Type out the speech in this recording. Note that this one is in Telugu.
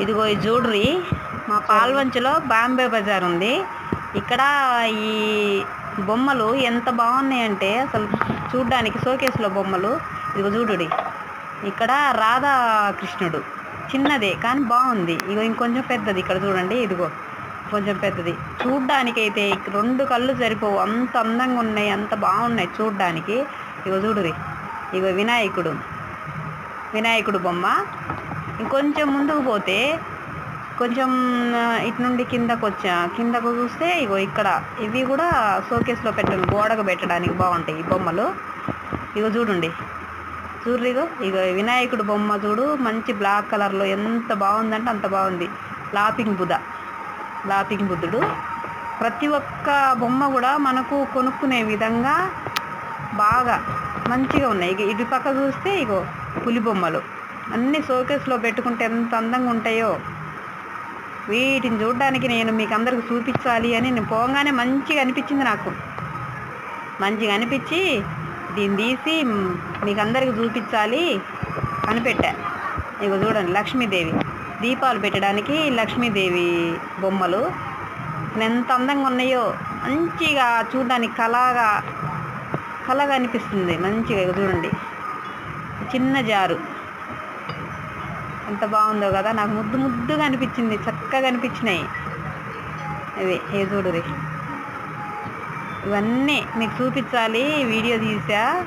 ఇదిగో ఈ చూడ్రి మా పాల్వంచలో బాంబే బజార్ ఉంది. ఇక్కడ ఈ బొమ్మలు ఎంత బాగున్నాయంటే అసలు చూడ్డానికి షోకేస్లో బొమ్మలు. ఇదిగో చూడుడి. ఇక్కడ రాధాకృష్ణుడు. చిన్నదే కానీ బాగుంది. ఇగో ఇంకొంచెం పెద్దది ఇక్కడ చూడండి. ఇదిగో కొంచెం పెద్దది. చూడ్డానికైతే రెండు కళ్ళు సరిపోవు. అంత అందంగా ఉన్నాయి అంత బాగున్నాయి చూడ్డానికి. ఇగో చూడురి. ఇగో వినాయకుడు. వినాయకుడు బొమ్మ. ఇంకొంచెం ముందుకు పోతే కొంచెం ఇటు నుండి కిందకు వచ్చా. కిందకు చూస్తే ఇగో ఇక్కడ ఇవి కూడా షోకేస్లో పెట్టండి. గోడకు పెట్టడానికి బాగుంటాయి ఈ బొమ్మలు. ఇగో చూడండి. చూడ్రు ఇగో ఇగో వినాయకుడు బొమ్మ చూడు. మంచి బ్లాక్ కలర్లో ఎంత బాగుందంటే అంత బాగుంది. లాపింగ్ బుధ. లాపింగ్ బుద్ధుడు ప్రతి ఒక్క బొమ్మ కూడా మనకు కొనుక్కునే విధంగా బాగా మంచిగా ఉన్నాయి. ఇక ఇటు పక్క చూస్తే ఇగో పులి బొమ్మలు. అన్ని షోకేస్లో పెట్టుకుంటే ఎంత అందంగా ఉంటాయో. వీటిని చూడడానికి నేను మీకు అందరికి చూపించాలి అని నేను పోగానే మంచిగా అనిపించింది నాకు. మంచిగా అనిపించి దీన్ని తీసి మీకు అందరికి చూపించాలి అని పెట్టా. ఇక చూడండి లక్ష్మీదేవి. దీపాలు పెట్టడానికి లక్ష్మీదేవి బొమ్మలు. ఎంత అందంగా ఉన్నాయో మంచిగా చూడడానికి కళగా కళగా అనిపిస్తుంది. మంచిగా ఇక చూడండి. చిన్న జారు. ఎంత బాగుందో కదా. నాకు ముద్దు ముద్దుగా అనిపించింది చక్కగా అనిపించినాయి. ఇవి ఏ చూడురి ఇవన్నీ మీకు చూపించాలి వీడియో తీసా.